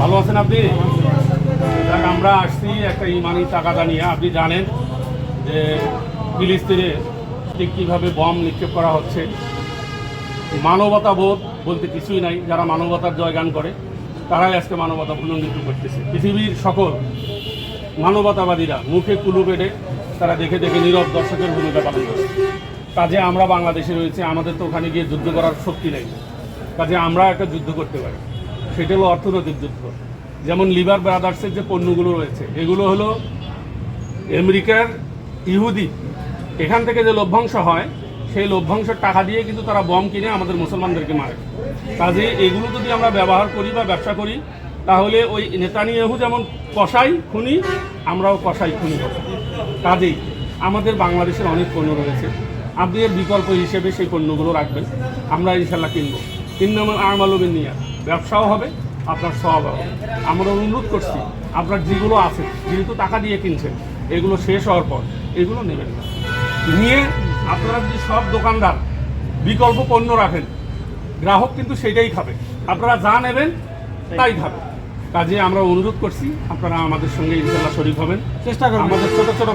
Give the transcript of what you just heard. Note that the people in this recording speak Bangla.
ভালো আছেন আপনি? আমরা আসছি একটা ইমানি টাকাটা নিয়ে। আপনি জানেন যে ফিলিস্তিনে ঠিক কীভাবে বম নিক্ষেপ করা হচ্ছে। মানবতা বোধ বলতে কিছুই নাই। যারা মানবতার জয়গান করে, তারাই আজকে মানবতা উল্লঙ্ঘিত করতেছে। পৃথিবীর সকল মানবতাবাদীরা মুখে কুলু পেটে তারা দেখে দেখে নীরব দর্শকের ভূমিকা পালন করে। কাজে আমরা বাংলাদেশে রয়েছে, আমাদের তো ওখানে গিয়ে যুদ্ধ করার শক্তি নেই। কাজে আমরা একটা যুদ্ধ করতে পারি। সেটা হলো অর্থনৈতিক যুদ্ধ। যেমন লিভার ব্রাদার্সের যে পণ্যগুলো রয়েছে, এগুলো হলো আমেরিকার ইহুদি। এখান থেকে যে লভ্যাংশ হয়, সেই লভ্যাংশের টাকা দিয়ে কিন্তু তারা বম কিনে আমাদের মুসলমানদেরকে মারে। কাজে এগুলো যদি আমরা ব্যবহার করি বা ব্যবসা করি, তাহলে ওই নেতানিয়াহু যেমন কষাই খুনি, আমরাও কষাই খুনি হব। কাজেই আমাদের বাংলাদেশের অনেক পণ্য রয়েছে। আপনি এর বিকল্প হিসেবে সেই পণ্যগুলো রাখবেন। আমরা ইনশাল্লাহ কিনব। কিনবো কিনবো আমালবিন নিয়ে ব্যবসাও হবে আপনার সব হবে। আমরা অনুরোধ করছি আপনার যেগুলো আছে যেহেতু টাকা দিয়ে কিনছেন এগুলো শেষ হওয়ার পর এগুলো নেবেন না। নিয়ে আপনারা যদি সব দোকানদার বিকল্প পণ্য রাখেন গ্রাহক কিন্তু সেটাই খাবে। আপনারা যা নেবেন তাই খাবে। কাজে আমরা অনুরোধ করছি আপনারা আমাদের সঙ্গে ইনশাল্লাহ শরীর হবেন। চেষ্টা করব আমাদের ছোটো ছোট